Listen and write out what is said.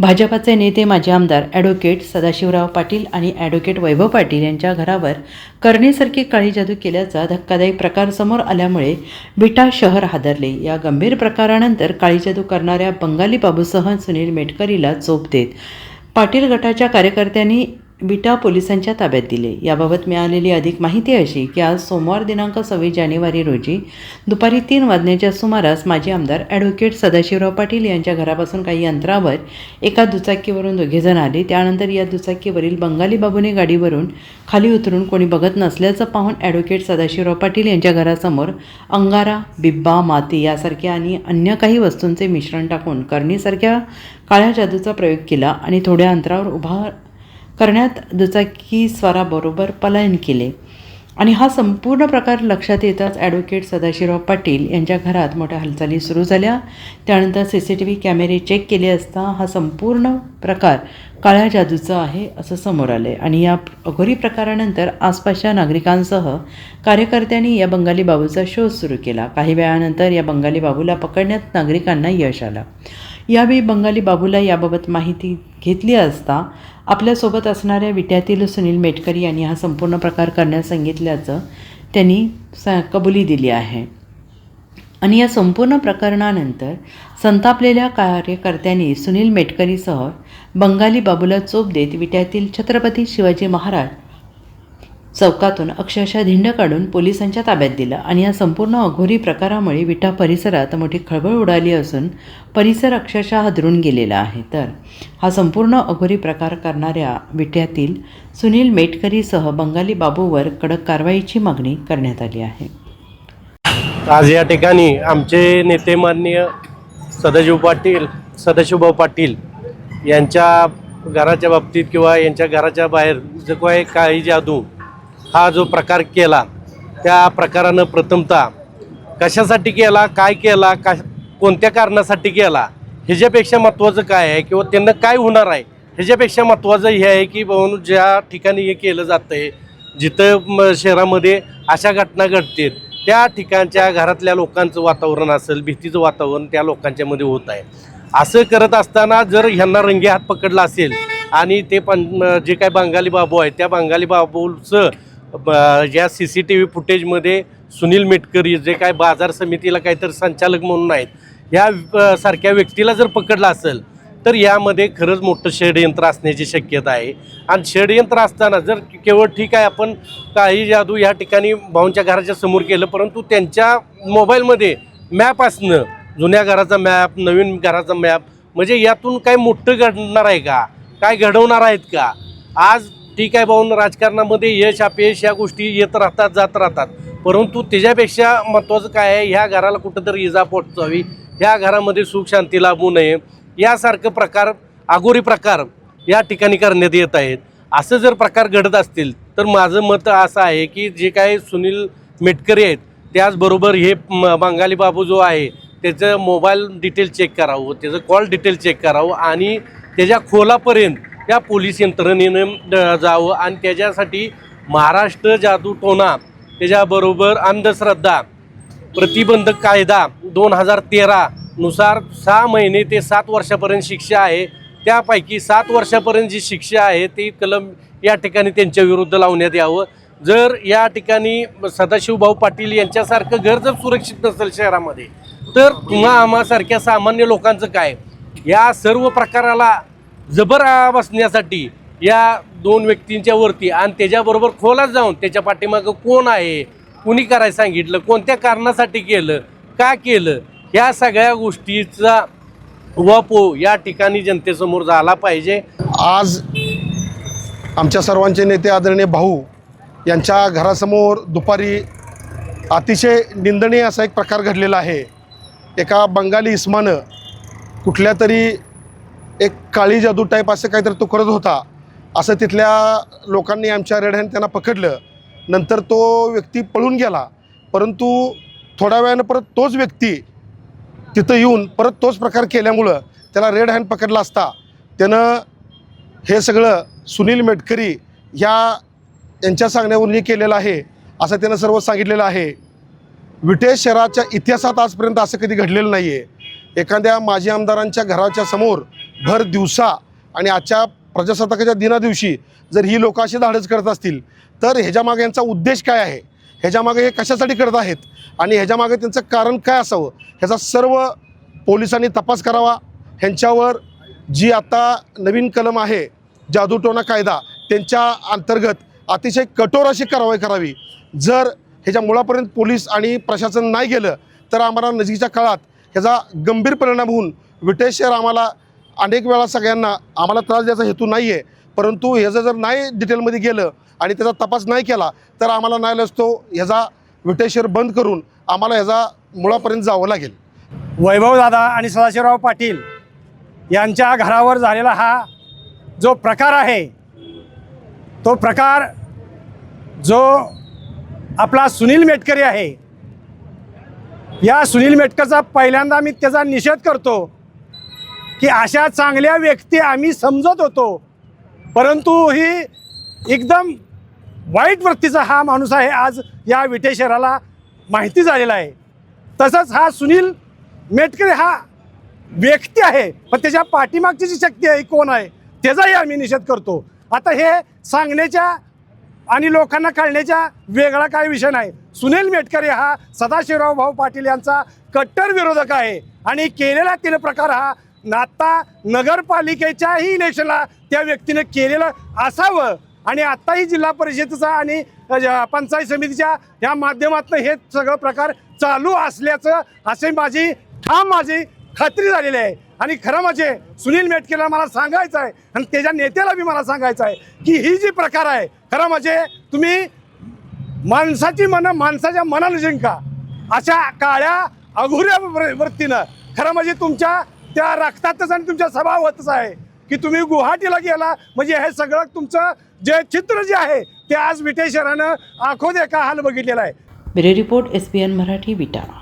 भाजपाचे नेते माजी आमदार ॲडव्होकेट सदाशिवराव पाटील आणि ॲडव्होकेट वैभव पाटील यांच्या घरावर करणेसारखी काळी जादू केल्याचा धक्कादायक प्रकार समोर आल्यामुळे विटा शहर हादरले. या गंभीर प्रकारानंतर काळी जादू करणाऱ्या बंगाली बाबूसह सुनील मेटकरीला चोप देत पाटील गटाच्या कार्यकर्त्यांनी बिटा पोलिसांच्या ताब्यात दिले. याबाबत मिळालेली अधिक माहिती अशी की आज सोमवार दिनांक सव्वीस जानेवारी रोजी दुपारी तीन वाजण्याच्या सुमारास माजी आमदार ॲडव्होकेट सदाशिवराव पाटील यांच्या घरापासून काही अंतरावर एका दुचाकीवरून दोघेजण आले. त्यानंतर या दुचाकीवरील बंगाली बाबूने गाडीवरून खाली उतरून कोणी बघत नसल्याचं पाहून ॲडव्होकेट सदाशिवराव पाटील यांच्या घरासमोर अंगारा बिब्बा माती यासारख्या आणि अन्य काही वस्तूंचे मिश्रण टाकून करणीसारख्या काळ्या जादूचा प्रयोग केला आणि थोड्या अंतरावर उभा करण्यात दुचाकी स्वाराबरोबर पलायन केले. आणि हा संपूर्ण प्रकार लक्षात येताच ॲडव्होकेट सदाशिवराव पाटील यांच्या घरात मोठ्या हालचाली सुरू झाल्या. त्यानंतर सी सी टी व्ही कॅमेरे चेक केले असता हा संपूर्ण प्रकार काळ्या जादूचा आहे असं समोर आलं आहे आणि या अघोरी प्रकारानंतर आसपासच्या नागरिकांसह कार्यकर्त्यांनी या बंगाली बाबूचा शोध सुरू केला. काही वेळानंतर या बंगाली बाबूला पकडण्यात नागरिकांना यश आलं. यावेळी बंगाली बाबूला याबाबत माहिती घेतली असता आपल्यासोबत असणाऱ्या विट्यातील सुनील मेटकरी यांनी हा संपूर्ण प्रकार करण्यास सांगितल्याचं त्यांनी स कबुली दिली आहे. आणि या संपूर्ण प्रकरणानंतर संतापलेल्या कार्यकर्त्यांनी सुनील मेटकरीसह बंगाली बाबूला चोप देत विट्यातील छत्रपती शिवाजी महाराज चौकातून अक्षरशः धिंड काढून पोलिसांच्या ताब्यात दिलं आणि या संपूर्ण अघोरी प्रकारामुळे विटा परिसरात मोठी खळबळ उडाली असून परिसर अक्षरशः हादरून गेलेला आहे. तर हा संपूर्ण अघोरी प्रकार करणाऱ्या विट्यातील सुनील मेटकरीसह बंगाली बाबूवर कडक कारवाईची मागणी करण्यात आली आहे. आज या ठिकाणी आमचे नेते माननीय सदाशिव पाटील सदाशिवभाऊ पाटील यांच्या घराच्या बाबतीत किंवा यांच्या घराच्या बाहेर जो काही जादू? हा जो प्रकार केला त्या प्रकारानं प्रथमतः कशासाठी केला काय केला का कोणत्या कारणासाठी केला ह्याच्यापेक्षा महत्त्वाचं काय आहे किंवा त्यांना काय होणार आहे ह्याच्यापेक्षा महत्त्वाचं हे आहे की बाबा ज्या ठिकाणी हे केलं जातं आहे जिथं शहरामध्ये अशा घटना घडतील त्या ठिकाणच्या घरातल्या लोकांचं वातावरण असेल भीतीचं वातावरण त्या लोकांच्यामध्ये होत आहे. असं करत असताना जर ह्यांना रंगे हात पकडला असेल आणि ते पण जे काय बंगाली बाबू आहे त्या बंगाली बाबूचं ज्या सी सी टी व्ही फुटेजमध्ये सुनील मेटकरी जे काय बाजार समितीला काहीतरी संचालक म्हणून आहेत ह्या सारख्या व्यक्तीला जर पकडलं असेल तर यामध्ये खरंच मोठं षडयंत्र असण्याची शक्यता आहे. आणि षडयंत्र असताना जर केवळ ठीक आहे आपण काही जादू या ठिकाणी भाऊंच्या घराच्या समोर केलं परंतु त्यांच्या मोबाईलमध्ये मॅप असणं जुन्या घराचा मॅप नवीन घराचा मॅप म्हणजे यातून काय मोठं घडणार आहे का? काय घडवणार आहेत का? आज ठीक आहे भाऊन राजकारणामध्ये यश अपयश या गोष्टी येत राहतात जात राहतात. परंतु त्याच्यापेक्षा महत्त्वाचं काय आहे ह्या घराला कुठंतरी इजा पोचवावी ह्या घरामध्ये सुख शांती लाभू नये. यासारखं प्रकार आगोरी प्रकार या ठिकाणी करण्यात येत आहेत. असं जर प्रकार घडत असतील तर माझं मत असं आहे की जे काय सुनील मेटकरी आहेत त्याचबरोबर हे म- बंगाली बाबू जो आहे त्याचं मोबाईल डिटेल चेक करावं त्याचं कॉल डिटेल चेक करावं आणि त्याच्या खोलापर्यंत त्या पोलीस यंत्रणेनं जावं आणि त्याच्यासाठी महाराष्ट्र जादू टोना त्याच्याबरोबर अंधश्रद्धा प्रतिबंधक कायदा दोन हजार तेरा नुसार सहा महिने ते सात वर्षापर्यंत शिक्षा आहे. त्यापैकी सात वर्षापर्यंत जी शिक्षा आहे ती कलम या ठिकाणी त्यांच्या विरुद्ध लावण्यात यावं. जर या ठिकाणी सदाशिवभाऊ पाटील यांच्यासारखं घर जर सुरक्षित नसेल शहरामध्ये तर पुन्हा आम्हासारख्या सामान्य लोकांचं काय? या सर्व प्रकाराला जबर बसण्यासाठी या दोन व्यक्तींच्या वरती आणि त्याच्याबरोबर खोलात जाऊन त्याच्या पाठीमागं कोण आहे कुणी करायला सांगितलं कोणत्या कारणासाठी केलं का केलं या सगळ्या गोष्टीचा वापो या ठिकाणी जनतेसमोर झाला पाहिजे. आज आमच्या सर्वांचे नेते आदरणीय भाऊ यांच्या घरासमोर दुपारी अतिशय निंदनीय असा एक प्रकार घडलेला आहे. एका बंगाली इस्मानं कुठल्या तरी एक काळी जादू टाईप असं काहीतरी तो करत होता. असं तिथल्या लोकांनी आमच्या रेड हँड त्यांना पकडलं. नंतर तो व्यक्ती पळून गेला. परंतु थोड्या वेळानं परत तोच व्यक्ती तिथं येऊन परत तोच प्रकार केल्यामुळं त्याला रेड हँड पकडला असता. त्यानं हे सगळं सुनील मेटकरी ह्या यांच्या सांगण्यावरून हे केलेलं आहे. असं त्यानं सर्व सांगितलेलं आहे. विटेश शहराच्या इतिहासात आजपर्यंत असं कधी घडलेलं नाही आहे एखाद्या माजी आमदारांच्या घराच्या समोर भर दिवसा आणि आजच्या प्रजासत्ताकाच्या दिनादिवशी जर ही लोक अशी धाडस करत असतील तर ह्याच्यामागे यांचा उद्देश काय आहे? ह्याच्यामागे हे कशासाठी करत आहेत? आणि ह्याच्यामागे त्यांचं कारण काय असावं? ह्याचा सर्व पोलिसांनी तपास करावा. ह्यांच्यावर जी आता नवीन कलम आहे जादूटोना कायदा त्यांच्या अंतर्गत अतिशय कठोर अशी कारवाई करावी. जर ह्याच्या मुळापर्यंत पोलीस आणि प्रशासन नाही गेलं तर आम्हाला नजीकच्या काळात ह्याचा गंभीर परिणाम होऊन विटेश शहर आम्हाला अनेक वेळा सगळ्यांना आम्हाला त्रास द्यायचा हेतू नाही आहे परंतु ह्याचं जर नाही डिटेलमध्ये गेलं आणि त्याचा तपास नाही केला तर आम्हाला नाही असतो ह्याचा विटेश्वर बंद करून आम्हाला ह्याचा मुळापर्यंत जावं लागेल. वैभवदादा आणि सदाशिवराव पाटील यांच्या घरावर झालेला हा जो प्रकार आहे तो प्रकार जो आपला सुनील मेटकरी आहे या सुनील मेटकरचा पहिल्यांदा मी त्याचा निषेध करतो. की अशा चांगल्या व्यक्ती आम्ही समजत होतो. परंतु ही एकदम वाईट वृत्तीचा हा माणूस आहे आज या विटे शहराला माहिती झालेला आहे. तसंच हा सुनील मेटकरे हा व्यक्ती आहे पण त्याच्या पाठीमागची जी शक्ती आहे कोण आहे? त्याचाही आम्ही निषेध करतो. आता हे सांगण्याच्या आणि लोकांना कळण्याच्या वेगळा काय विषय नाही. सुनील मेटकरे हा सदाशिवराव भाऊ पाटील यांचा कट्टर विरोधक आहे आणि केलेला तिने प्रकार हा आता नगरपालिकेच्याही इलेक्शनला त्या व्यक्तीने केलेलं असावं. आणि आत्ताही जिल्हा परिषदेचा आणि पंचायत समितीच्या या माध्यमातून हे सगळं प्रकार चालू असल्याचं असे माझी ठाम माझी खात्री झालेली आहे. आणि खरं म्हणजे सुनील मेटकेला मला सांगायचं आहे आणि त्याच्या नेत्याला बी मला सांगायचं आहे की ही जी प्रकार आहे खरं म्हणजे तुम्ही माणसाची मनं माणसाच्या मनानं जिंका अशा काळ्या अघुऱ्या वृत्तीनं. खरं म्हणजे तुमच्या त्या रक्तातच आणि तुमच्या स्वभावातच आहे की तुम्ही गुवाहाटीला गेला. म्हणजे हे सगळं तुमचं जे चित्र जे आहे ते आज विटेश्वरानं आखो देखा हाल बघितलेला आहे. Bureau report S N Marathi विटाणा